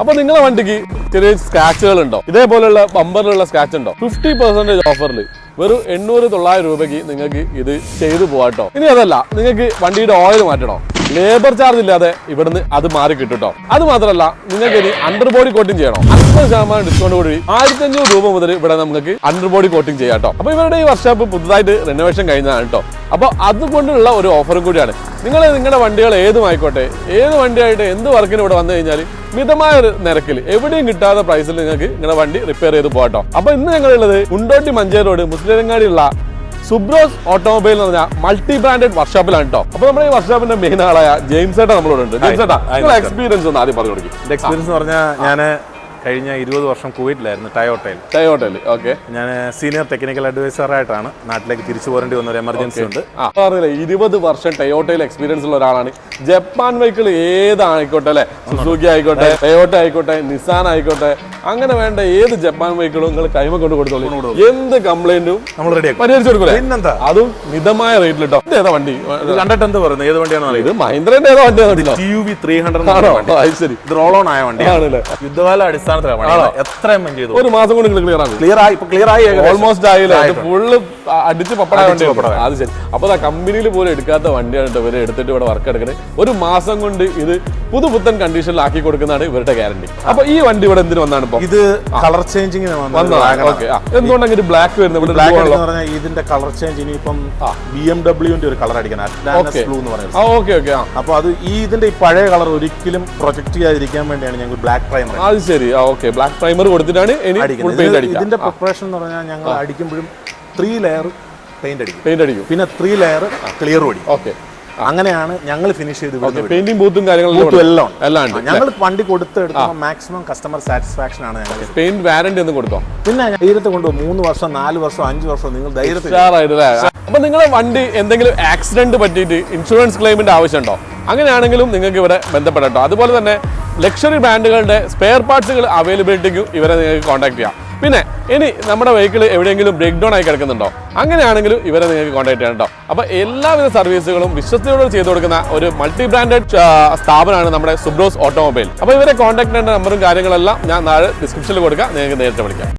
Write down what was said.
അപ്പൊ നിങ്ങളെ വണ്ടിക്ക് ചെറിയ സ്ക്രാച്ചുകൾ ഉണ്ടോ ഇതേപോലെയുള്ള ബമ്പറിലുള്ള സ്ക്രാച്ച് ഉണ്ടോ ഫിഫ്റ്റി പെർസെന്റേജ് ഓഫറിൽ വെറും എണ്ണൂറ് തൊള്ളായിരം രൂപയ്ക്ക് നിങ്ങൾക്ക് ഇത് ചെയ്തു പോകാട്ടോ ഇനി അതല്ല നിങ്ങൾക്ക് വണ്ടിയുടെ ഓയിൽ മാറ്റണോ? ലേബർ ചാർജ് ഇല്ലാതെ ഇവിടുന്ന് അത് മാറി കിട്ടും ട്ടോ അത് മാത്രമല്ല നിങ്ങൾക്ക് ഇനി അണ്ടർ ബോഡി കോട്ടിംഗ് ചെയ്യണം? അൻപത് ശതമാനം ഡിസ്കൗണ്ട് കൂടി ആയിരത്തി അഞ്ഞൂറ് രൂപ മുതൽ ഇവിടെ നമുക്ക് അണ്ടർ ബോഡി കോട്ടിംഗ് ചെയ്യാം കേട്ടോ. അപ്പൊ ഇവരുടെ ഈ വർക്ക്ഷോപ്പ് പുതുതായിട്ട് റിനോവേഷൻ കഴിഞ്ഞതാണ് കേട്ടോ. അപ്പൊ അതുകൊണ്ടുള്ള ഒരു ഓഫറും കൂടിയാണ്. നിങ്ങൾ നിങ്ങളുടെ വണ്ടികൾ ഏതും ആയിക്കോട്ടെ ഏത് വണ്ടിയായിട്ട് എന്ത് വർക്കിന് ഇവിടെ വന്നു കഴിഞ്ഞാൽ മിതമായ ഒരു നിരക്കിൽ എവിടെയും കിട്ടാത്ത പ്രൈസിൽ നിങ്ങൾക്ക് നിങ്ങളുടെ വണ്ടി റിപ്പയർ ചെയ്ത് പോകട്ടോ അപ്പൊ ഇന്ന് ഞങ്ങളുള്ളത് ഉണ്ടോട്ടി മഞ്ചേരോട് റോഡ് മുസ്ലിംങ്ങാടിയുള്ള സുബ്രോസ് ഓട്ടോമൊബൈൽ എന്ന് പറഞ്ഞാൽ മൾട്ടി ബ്രാൻഡഡ് വർക്ക്ഷോപ്പിലാണ് കേട്ടോ അപ്പൊ നമ്മുടെ ഈ വർക്ക്ഷോപ്പിന്റെ മെയിൻ ആളായ ജെയിംസ് ഏട്ടാ നമ്മളോട് ഉണ്ട്. ജെയിംസ് ഏട്ടാ എക്സ്പീരിയൻസ് ഒന്ന് ആദ്യം പറഞ്ഞു കൊടുക്കും. എക്സ്പീരിയൻസ് എന്ന് പറഞ്ഞാൽ ഞാൻ കഴിഞ്ഞ ഇരുപത് വർഷം കുവൈറ്റിലായിരുന്നു ടയോട്ടയിൽ ടയോട്ടയിൽ ഓക്കെ. ഞാൻ സീനിയർ ടെക്നിക്കൽ അഡ്വൈസർ ആയിട്ടാണ് നാട്ടിലേക്ക് തിരിച്ചു പോരേണ്ടി വന്ന ഒരു എമർജൻസി ഉണ്ട്. പറഞ്ഞില്ലേ ഇരുപത് വർഷം ടയോട്ടയിൽ എക്സ്പീരിയൻസ് ഉള്ള ഒരാളാണ്. ജപ്പാൻ വെഹിക്കിൾ ഏതായിക്കോട്ടെ അല്ലെ? സുസുക്കി ആയിക്കോട്ടെ ടയോട്ട ആയിക്കോട്ടെ നിസാൻ ആയിക്കോട്ടെ അങ്ങനെ വേണ്ട ഏത് ജപ്പാൻ വെഹിക്കിളും നിങ്ങൾ കൈമ കൊണ്ട് കൊടുത്തോളൂ. എന്ത് കംപ്ലൈന്റും നമ്മൾ റെഡിയാക്കും പരിഹരിച്ചു കൊടുക്കൂലേ? പിന്നെന്താ? അതും മിതമായ റേറ്റിൽ കേട്ടോ ഏതാ വണ്ടി? കണ്ടിട്ട് എന്ത് പറയുന്നത്? ഏത് വണ്ടിയാണെന്ന് ഇത് മഹീന്ദ്രന്റെ ഏതോ വണ്ടി കണ്ടില്ല T U V three hundred ശരി. ഇത് റോൾ ഓൺ ആയ വണ്ടി ആണല്ലേ? യുദ്ധകാല അടിസ്ഥാനത്തിലാണ്. എത്ര എം ചെയ്തു. ഒരു മാസം കൊണ്ട് നിങ്ങൾ ക്ലിയർ ആകും ക്ലിയർ ആയി ക്ലിയർ ആയി. ഓൾമോസ്റ്റ് ആയില്ലേ. ഫുള്ള് അടിച്ച് പപ്പടായ വണ്ടി. അത് ശരി. അപ്പൊ ആ കമ്പനിയിൽ പോലും എടുക്കാത്ത വണ്ടിയാണ് കേട്ടോ ഇവർ എടുത്തിട്ട് ഇവിടെ വർക്ക് എടുക്കുന്നത് ഒരു മാസം കൊണ്ട് ഇത് പുതുപുത്തൻ കണ്ടീഷനിൽ ആക്കി കൊടുക്കുന്നതാണ് ഇവരുടെ ഗ്യാരണ്ടി അപ്പൊ ഈ വണ്ടി ഇവിടെ എന്തിനു വന്നാണ് ഇപ്പൊ? ഇത് കളർ ചേഞ്ചിങ്ങിന് ഓക്കെ എന്തുകൊണ്ടാണ് ഇത് ബ്ലാക്ക് വരുന്നത്? ഇവിടെ ബ്ലാക്ക് എന്ന് പറഞ്ഞാൽ ഇതിന്റെ കളർ ചേഞ്ച് ഇനിയിപ്പം ബി എം ഡബ്ല്യുവിന്റെ ഒരു കളർ അടിക്കണം. അറ്റ്ലാന്റസ് ബ്ലൂ എന്ന് പറയുന്നത്. ഓക്കെ ഓക്കെ അപ്പൊ അത് ഈ ഇതിന്റെ ഈ പഴയ കളർ ഒരിക്കലും പ്രൊജക്ട് ചെയ്യാതിരിക്കാൻ വേണ്ടിയാണ് ഞങ്ങൾ ബ്ലാക്ക് പ്രൈമർ അത് ശരി. ഓക്കെ ബ്ലാക്ക് പ്രൈമർ കൊടുത്തിട്ടാണ് ഇതിന്റെ പ്രിപ്പറേഷൻ എന്ന് പറഞ്ഞാൽ ഞങ്ങൾ അടിക്കുമ്പോഴും ത്രീ ലെയർ പെയിന്റ് അടിക്കും. പെയിന്റ് അടിക്കും. പിന്നെ ത്രീ ലെയർ ക്ലിയർ അടിക്കും ഓക്കെ അങ്ങനെയാണ് ഞങ്ങൾ ഫിനിഷ് ചെയ്ത് പെയിന്റിംഗ് ബൂത്തും കാര്യങ്ങളും എല്ലാം. എല്ലാം ഞങ്ങൾ വണ്ടി കൊടുത്തെടുക്കുമ്പോൾ മാക്സിമം കസ്റ്റമർ സാറ്റിസ്ഫാക്ഷൻ ആണ് ഞങ്ങൾ പെയിന്റ് വാറന്റി ഒന്നും കൊടുത്തോ? പിന്നെ ധൈര്യത്തെ കൊണ്ട് മൂന്ന് വർഷം നാല് വർഷം അഞ്ച് വർഷം നിങ്ങൾ ധൈര്യത്തിൽ അപ്പൊ നിങ്ങളെ വണ്ടി എന്തെങ്കിലും ആക്സിഡന്റ് പറ്റിയിട്ട് ഇൻഷുറൻസ് ക്ലെയിമിന്റെ ആവശ്യമുണ്ടോ? അങ്ങനെയാണെങ്കിലും നിങ്ങൾക്ക് ഇവിടെ ബന്ധപ്പെടട്ടോ അതുപോലെ തന്നെ ലക്ഷറി ബ്രാൻഡുകളുടെ സ്പെയർ പാർട്സുകൾ അവൈലബിലിറ്റിക്കും ഇവരെ നിങ്ങൾക്ക് കോൺടാക്ട് ചെയ്യാം. പിന്നെ ഇനി നമ്മുടെ വെഹിക്കിൾ എവിടെയെങ്കിലും ബ്രേക്ക് ഡൗൺ ആയി കിടക്കുന്നുണ്ടോ? അങ്ങനെയാണെങ്കിലും ഇവരെ നിങ്ങൾക്ക് കോൺടാക്ട് ചെയ്യണം കേട്ടോ അപ്പൊ എല്ലാവിധ സർവീസുകളും വിശ്വസ്തയോടെ ചെയ്തു കൊടുക്കുന്ന ഒരു മൾട്ടി ബ്രാൻഡഡ് സ്ഥാപനമാണ് നമ്മുടെ സുബ്രോസ് ഓട്ടോമൊബൈൽ അപ്പൊ ഇവരെ കോൺടാക്ട് ചെയ്യേണ്ട നമ്പറും കാര്യങ്ങളെല്ലാം ഞാൻ നാളെ ഡിസ്ക്രിപ്ഷനിൽ കൊടുക്കാം. നിങ്ങൾക്ക് നേരിട്ട് വിളിക്കാം.